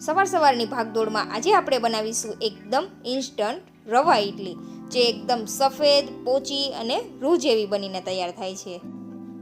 સવાર સવારની ભાગદોડમાં આજે આપણે બનાવીશું એકદમ ઇન્સ્ટન્ટ રવા ઇડલી જે એકદમ સફેદ, પોચી અને રૂ જેવી બનીને તૈયાર થાય છે.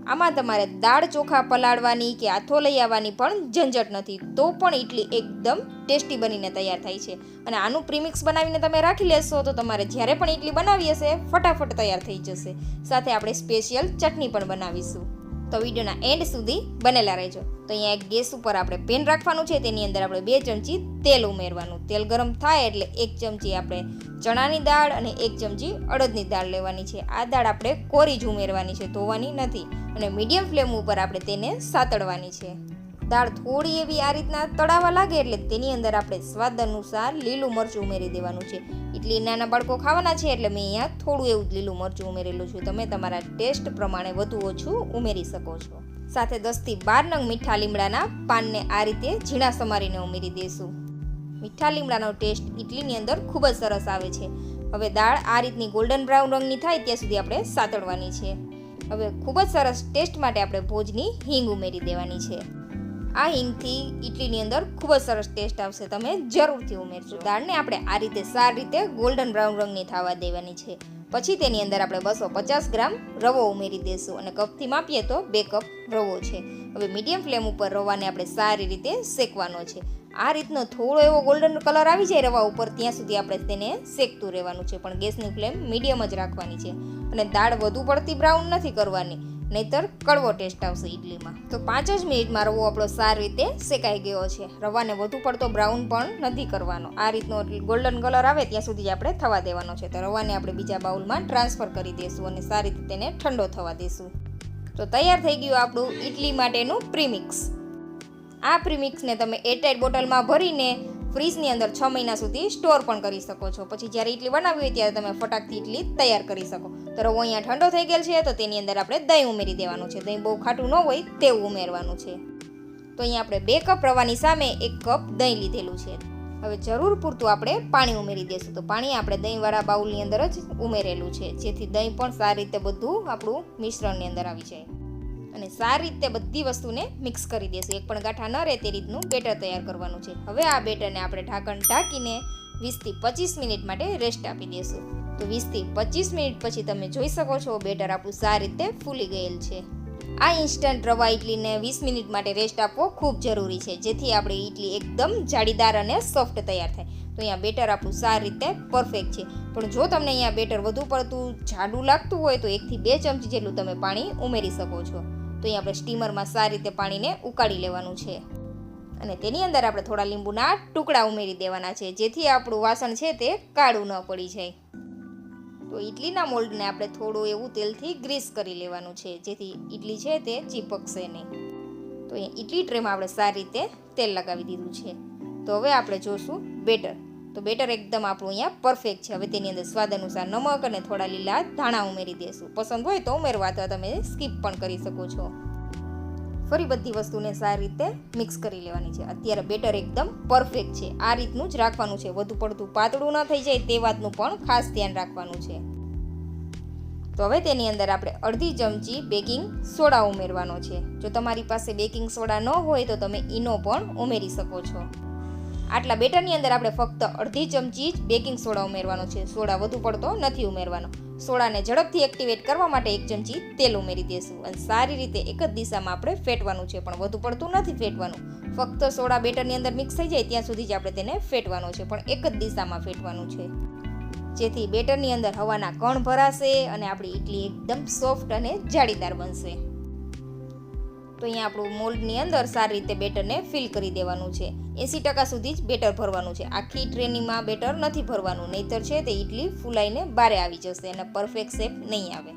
આમાં તમારે દાળ ચોખા પલાળવાની કે આથો લઈ આવવાની પણ ઝંઝટ નથી, તો પણ ઇડલી એકદમ ટેસ્ટી બનીને તૈયાર થાય છે. અને આનું પ્રીમિક્સ બનાવીને તમે રાખી લેશો, તો તમારે જ્યારે પણ ઇડલી બનાવી હશે, ફટાફટ તૈયાર થઈ જશે. સાથે આપણે સ્પેશિયલ ચટણી પણ બનાવીશું. તો વિડીયોના એન્ડ સુધી બનેલા રહેજો. તો અહીંયા એક ગેસ ઉપર આપણે પેન રાખવાનું છે. તેની અંદર આપણે બે ચમચી તેલ ઉમેરવાનું. તેલ ગરમ થાય એટલે એક ચમચી આપણે ચણાની દાળ અને એક ચમચી અડદની દાળ લેવાની છે. આ દાળ આપણે કોરી જ ઉમેરવાની છે. ધોવાની નથી. અને મીડિયમ ફ્લેમ ઉપર આપણે તેને સાતળવાની છે. દાળ થોડી એવી આ રીતના તળાવા લાગે એટલે તેની અંદર આપણે સ્વાદ અનુસાર લીલું મરચું ઉમેરી દેવાનું છે. એટલી નાના બાળકો ખાવાના છે એટલે મેં અહીંયા થોડું એવું લીલું મરચું ઉમેરેલું છું. તમે તમારા ટેસ્ટ પ્રમાણે વધુ ઓછું ઉમેરી શકો છો. સાથે દસથી બાર નંગ મીઠા લીમડાના પાનને આ રીતે ઝીણા સમારીને ઉમેરી દઈશું મીઠા લીમડાનો ટેસ્ટ ઇડલીની અંદર ખૂબ જ સરસ આવે છે. હવે દાળ આ રીતની ગોલ્ડન બ્રાઉન રંગની થાય ત્યાં સુધી આપણે સાતળવાની છે. હવે ખૂબ જ સરસ ટેસ્ટ માટે આપણે ભોજની હિંગ ઉમેરી દેવાની છે. આ હિંગથી ઇડલીની અંદર ખૂબ જ સરસ ટેસ્ટ આવશે. તમે જરૂરથી ઉમેરજો. દાળને આપણે આ રીતે સારી રીતે ગોલ્ડન બ્રાઉન રંગની થવા દેવાની છે. પછી તેની અંદર આપણે બસો પચાસ ગ્રામ રવો ઉમેરી દઈશું અને કપથી માપીએ તો બે કપ રવો છે. હવે મીડિયમ ફ્લેમ ઉપર રવાને આપણે સારી રીતે શેકવાનો છે. આ રીતનો થોડો એવો ગોલ્ડન કલર આવી જાય રવા ઉપર, ત્યાં સુધી આપણે તેને શેકતું રહેવાનું છે. પણ ગેસની ફ્લેમ મીડિયમ જ રાખવાની છે. અને દાળ વધુ પડતી બ્રાઉન નથી કરવાની. નહીતર કડવો ટેસ્ટ આવશે ઇડલીમાં તો પાંચ જ મિનિટમાં રવો આપણો સારી રીતે શેકાઈ ગયો છે. રવાને વધુ પડતો બ્રાઉન પણ નથી કરવાનો. આ રીતનો ગોલ્ડન કલર આવે ત્યાં સુધી આપણે થવા દેવાનો છે. તો રવાને આપણે બીજા બાઉલમાં ટ્રાન્સફર કરી દઈશું અને સારી રીતે તેને ઠંડો થવા દઈશું તો તૈયાર થઈ ગયું આપણું ઇડલી માટેનું પ્રીમિક્સ આ પ્રીમિક્સને તમે એરટાઈટ બોટલમાં ભરીને ફ્રીજની અંદર છ મહિના સુધી સ્ટોર પણ કરી શકો છો. પછી જ્યારે ઇડલી બનાવી હોય ત્યારે તમે ફટાકથી ઇડલી તૈયાર કરી શકો. તો રવો અહીંયા ઠંડો થઈ ગયેલ છે, તો તેની અંદર આપણે દહીં ઉમેરી દેવાનું છે. દહીં બહુ ખાટું ન હોય તેવું ઉમેરવાનું છે. તો અહીંયા આપણે બે કપ રવાની સામે એક કપ દહીં લીધેલું છે. હવે જરૂર પૂરતું આપણે પાણી ઉમેરી દઈશું તો પાણી આપણે દહીંવાળા બાઉલની અંદર જ ઉમેરેલું છે. જેથી દહીં પણ સારી રીતે બધું આપણું મિશ્રણની અંદર આવી જાય. અને સારી રીતે બધી વસ્તુને મિક્સ કરી દઈશું એક પણ ગાંઠા ન રહે તે રીતનું બેટર તૈયાર કરવાનું છે. હવે આ બેટરને આપણે ઢાંકણ ઢાંકીને વીસથી પચીસ મિનિટ માટે રેસ્ટ આપી દઈશું તો વીસથી પચીસ મિનિટ પછી તમે જોઈ શકો છો બેટર આપણું સારી રીતે ફૂલી ગયેલ છે. આ ઇન્સ્ટન્ટ રવા ઇડલીને વીસ મિનિટ માટે રેસ્ટ આપવો ખૂબ જરૂરી છે. જેથી આપણી ઇડલી એકદમ જાળીદાર અને સોફ્ટ તૈયાર થાય. તો અહીંયા બેટર આપણું સારી રીતે પરફેક્ટ છે. પણ જો તમને અહીંયા બેટર વધુ પડતું જાડું લાગતું હોય તો એકથી બે ચમચી જેટલું તમે પાણી ઉમેરી શકો છો. તો અહીં આપણે સ્ટીમરમાં સારી રીતે પાણીને ઉકાળી લેવાનું છે. અને તેની અંદર આપણે થોડા લીંબુના ટુકડા ઉમેરી દેવાના છે, જેથી આપણું વાસણ છે તે કાળું ન પડી જાય. તો ઇડલીના મોલ્ડને આપણે થોડું એવું તેલથી ગ્રીસ કરી લેવાનું છે, જેથી ઇડલી છે તે ચીપકશે નહીં. તો અહીંયા ઇડલી ટ્રેમાં આપણે સારી રીતે તેલ લગાવી દીધું છે. તો હવે આપણે જોશું બેટર. તો બેટર એકદમ આપણું અહીંયા પરફેક્ટ છે. હવે તેની અંદર સ્વાદ અનુસાર નમક અને થોડા લીલા ધાણા ઉમેરી દેશું. પસંદ હોય તો ઉમેરવા અથવા તમે સ્કીપ પણ કરી શકો છો. ફરી બધી વસ્તુને સારી રીતે મિક્સ કરી લેવાની છે. અત્યારે બેટર એકદમ પરફેક્ટ છે. આ રીતનું જ રાખવાનું છે. વધુ પડતું પાતળું ન થઈ જાય તે વાતનું પણ ખાસ ધ્યાન રાખવાનું છે. તો હવે તેની અંદર આપણે અડધી ચમચી બેકિંગ સોડા ઉમેરવાનો છે. જો તમારી પાસે બેકિંગ સોડા ન હોય તો તમે ઈનો પણ ઉમેરી શકો છો. આટલા બેટરની અંદર આપણે ફક્ત અડધી ચમચી જ બેકિંગ સોડા ઉમેરવાનો છે. સોડા વધુ પડતો નથી ઉમેરવાનો. સોડાને ઝડપથી એક્ટિવેટ કરવા માટે એક ચમચી તેલ ઉમેરી દઈશું અને સારી રીતે એક જ દિશામાં આપણે ફેટવાનું છે, પણ વધુ પડતું નથી ફેટવાનું. ફક્ત સોડા બેટરની અંદર મિક્સ થઈ જાય ત્યાં સુધી જ આપણે તેને ફેટવાનો છે, પણ એક જ દિશામાં ફેટવાનું છે. જેથી બેટરની અંદર હવાના કણ ભરાશે અને આપણી ઇડલી એકદમ સોફ્ટ અને જાળીદાર બનશે. તો અહીંયા આપણું મોલ્ડની અંદર સારી રીતે બેટરને ફિલ કરી દેવાનું છે. એંસી ટકા સુધી જ બેટર ભરવાનું છે. આખી ટ્રેનીમાં બેટર નથી ભરવાનું. નહીતર છે તે ઇડલી ફૂલાઈને બારે આવી જશે અને પરફેક્ટ શેપ નહીં આવે.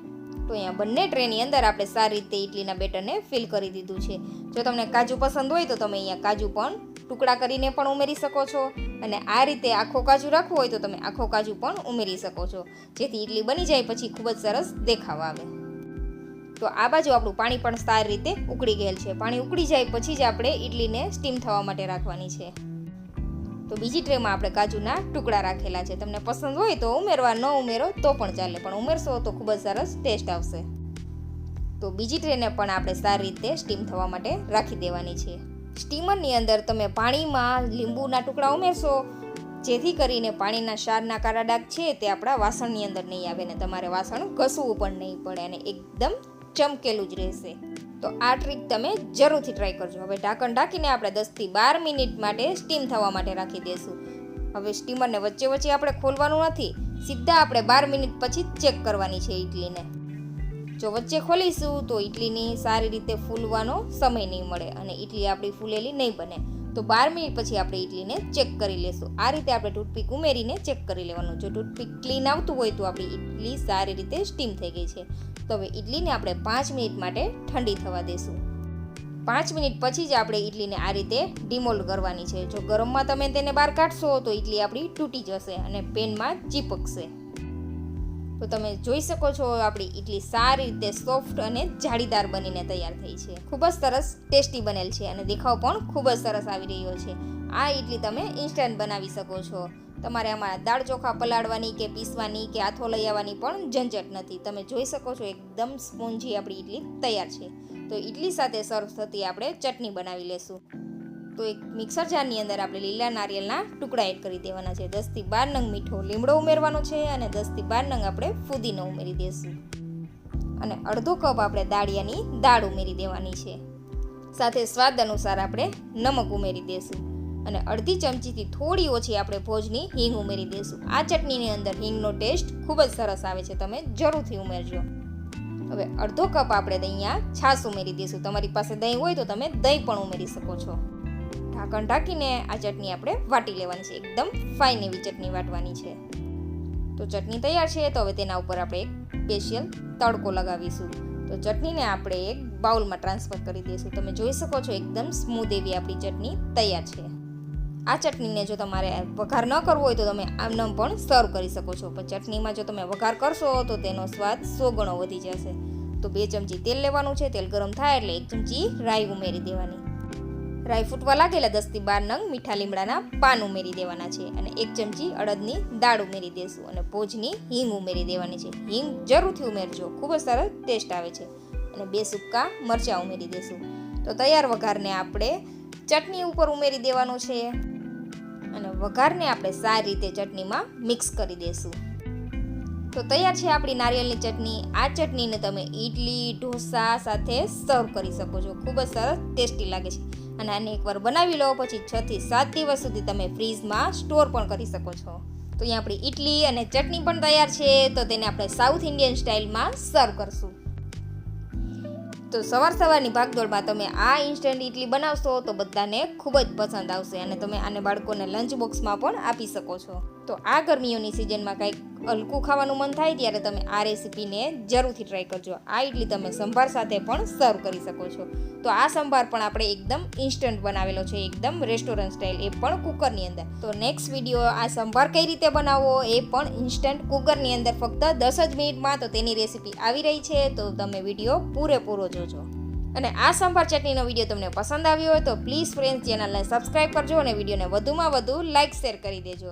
તો અહીંયા બંને ટ્રેની અંદર આપણે સારી રીતે ઇડલીના બેટરને ફિલ કરી દીધું છે. જો તમને કાજુ પસંદ હોય તો તમે અહીંયા કાજુ પણ ટુકડા કરીને પણ ઉમેરી શકો છો. અને આ રીતે આખો કાજુ રાખવો હોય તો તમે આખો કાજુ પણ ઉમેરી શકો છો. જેથી ઇડલી બની જાય પછી ખૂબ જ સરસ દેખાવ આવે. તો આ બાજુ આપણું પાણી પણ સારી રીતે ઉકળી ગયેલ છે. પાણી ઉકળી જાય પછી જ આપણે ઇડલીને સ્ટીમ થવા માટે રાખવાની છે. તો બીજી ટ્રેમાં આપણે કાજુના ટુકડા રાખેલા છે. તમને પસંદ હોય તો ઉમેરવા, ન ઉમેરો તો પણ ચાલે, પણ ઉમેરશો તો ખૂબ જ સરસ ટેસ્ટ આવશે. તો બીજી ટ્રેને પણ આપણે સારી રીતે સ્ટીમ થવા માટે રાખી દેવાની છે. સ્ટીમરની અંદર તમે પાણીમાં લીંબુના ટુકડા ઉમેરશો, જેથી કરીને પાણીના ક્ષારના કારા ડાઘ છે તે આપણા વાસણની અંદર નહીં આવે ને તમારે વાસણ ઘસવું પણ નહીં પડે અને એકદમ ચમકેલું જ રહેશે. તો આ ટ્રીક તમે જરૂરથી ટ્રાય કરજો. હવે ઢાંકણ ઢાંકીને આપણે દસથી બાર મિનિટ માટે સ્ટીમ થવા માટે રાખી દઈશું હવે સ્ટીમરને વચ્ચે વચ્ચે આપણે ખોલવાનું નથી. સીધા આપણે બાર મિનિટ પછી ચેક કરવાની છે ઇડલીને જો વચ્ચે ખોલીશું તો ઇડલીની સારી રીતે ફૂલવાનો સમય નહીં મળે અને ઇડલી આપણી ફૂલેલી નહીં બને. તો બાર મિનિટ પછી આપણે ઇડલીને ચેક કરી લેશું. આ રીતે આપણે ટૂથપીક ઉમેરીને ચેક કરી લેવાનું. જો ટૂથપીક ક્લીન આવતું હોય તો આપણી ઇડલી સારી રીતે સ્ટીમ થઈ ગઈ છે. તો હવે ઇડલીને આપણે પાંચ મિનિટ માટે ઠંડી થવા દેશું. પાંચ મિનિટ પછી જ આપણે ઇડલીને આ રીતે ડિમોલ્ડ કરવાની છે. જો ગરમમાં તમે તેને બહાર કાઢશો તો ઇડલી આપણી તૂટી જશે અને પેનમાં ચીપકશે. તો તમે જોઈ શકો છો આપણી ઇડલી સારી રીતે સોફ્ટ અને જાળીદાર બનીને તૈયાર થઈ છે. ખૂબ જ સરસ ટેસ્ટી બનેલ છે અને દેખાવ પણ ખૂબ જ સરસ આવી રહ્યો છે. આ ઇડલી તમે ઇન્સ્ટન્ટ બનાવી શકો છો. તમારે આમાં દાળ ચોખા પલાળવાની કે પીસવાની કે આથો લઈ આવવાની પણ ઝંઝટ નથી. તમે જોઈ શકો છો એકદમ સ્પોન્જી આપણી ઇડલી તૈયાર છે. તો ઇડલી સાથે સર્વ થતી આપણે ચટણી બનાવી લેશું. તો એક મિક્સર જારની અંદર આપણે લીલા નારિયેળના ટુકડા એડ કરી દેવાના છે. દસથી બાર નંગ મીઠો લીમડો ઉમેરવાનો છે અને દસથી બાર નંગ આપણે ફુદીનો ઉમેરી દઈશું અને અડધો કપ આપણે દાળિયાની દાળ ઉમેરી દેવાની છે. સાથે સ્વાદ અનુસાર આપણે નમક ઉમેરી દઈશું અને અડધી ચમચીથી થોડી ઓછી આપણે ભોજની હિંગ ઉમેરી દઈશું. આ ચટણીની અંદર હિંગનો ટેસ્ટ ખૂબ જ સરસ આવે છે, તમે જરૂરથી ઉમેરજો. હવે અડધો કપ આપણે અહીંયા છાશ ઉમેરી દઈશું. તમારી પાસે દહીં હોય તો તમે દહીં પણ ઉમેરી શકો છો. ઢાંકણ ઢાંકીને આ ચટણી આપણે વાટી લેવાની છે. એકદમ ફાઇન એવી ચટણી વાટવાની છે. તો ચટણી તૈયાર છે, તો હવે તેના ઉપર આપણે એક સ્પેશિયલ તડકો લગાવીશું. તો ચટણીને આપણે એક બાઉલમાં ટ્રાન્સફર કરી દઈશું. તમે જોઈ શકો છો, એકદમ સ્મૂધ એવી આપણી ચટણી તૈયાર છે. આ ચટણીને જો તમારે વઘાર ન કરવો હોય તો તમે આમનામ પણ સર્વ કરી શકો છો. પણ ચટણીમાં જો તમે વઘાર કરશો તો તેનો સ્વાદ સો ગણો વધી જશે. તો બે ચમચી તેલ લેવાનું છે. તેલ ગરમ થાય એટલે એક ચમચી રાઈ ઉમેરી દેવાની. રાઈ ફૂટવા લાગેલા દસથી બાર નંગ મીઠા લીમડાના પાન ઉમેરી દેવાના છે અને એક ચમચી અડદની દાળ ઉમેરી દેશું અને ભોજની હિંગ ઉમેરી દેવાની છે. હિંગ જરૂરથી ઉમેરજો. ખૂબ જ સરસ ટેસ્ટ આવે છે. અને બે સૂકા મરચાં ઉમેરી દેશું. તો તૈયાર વઘારને આપણે ચટણી ઉપર ઉમેરી દેવાનું છે. અને વઘારને આપણે સારી રીતે ચટણીમાં મિક્સ કરી દઈશું તો તૈયાર છે આપણી નારિયેળની ચટણી. આ ચટણીને તમે ઇડલી ઢોસા સાથે સર્વ કરી શકો છો. ખૂબ જ સરસ, ટેસ્ટી લાગે છે. અને આને એકવાર બનાવી લો, પછી છ થી સાત દિવસ સુધી તમે ફ્રીઝમાં સ્ટોર પણ કરી શકો છો. તો અહીંયા આપણી ઇડલી અને ચટણી પણ તૈયાર છે. તો તેને આપણે સાઉથ ઇન્ડિયન સ્ટાઇલમાં સર્વ કરશું. તો સવાર સવારની ભાગદોડમાં તમે આ ઇન્સ્ટન્ટ ઇડલી બનાવશો તો બધાને ખૂબ જ પસંદ આવશે અને તમે આને બાળકોને લંચ બોક્સમાં પણ આપી શકો છો. તો આ ગરમીઓની સિઝનમાં કંઈક હલકું ખાવાનું મન થાય ત્યારે તમે આ રેસીપીને જરૂરથી ટ્રાય કરજો. આ ઇડલી તમે સંભાર સાથે પણ સર્વ કરી શકો છો. તો આ સંભાર પણ આપણે એકદમ ઇન્સ્ટન્ટ બનાવેલો છે, એકદમ રેસ્ટોરન્ટ સ્ટાઇલ એ પણ કુકરની અંદર. તો નેક્સ્ટ વીડિયો આ સંભાર કઈ રીતે બનાવવો એ પણ ઇન્સ્ટન્ટ કુકરની અંદર ફક્ત દસ જ મિનિટમાં તો તેની રેસીપી આવી રહી છે, તો તમે વીડિયો પૂરેપૂરો જોજો. અને આ સંભાર ચટણીનો વીડિયો તમને પસંદ આવ્યો હોય તો પ્લીઝ ફ્રેન્ડ્સ ચેનલને સબસ્ક્રાઈબ કરજો અને વિડીયોને વધુમાં વધુ લાઇક શેર કરી દેજો.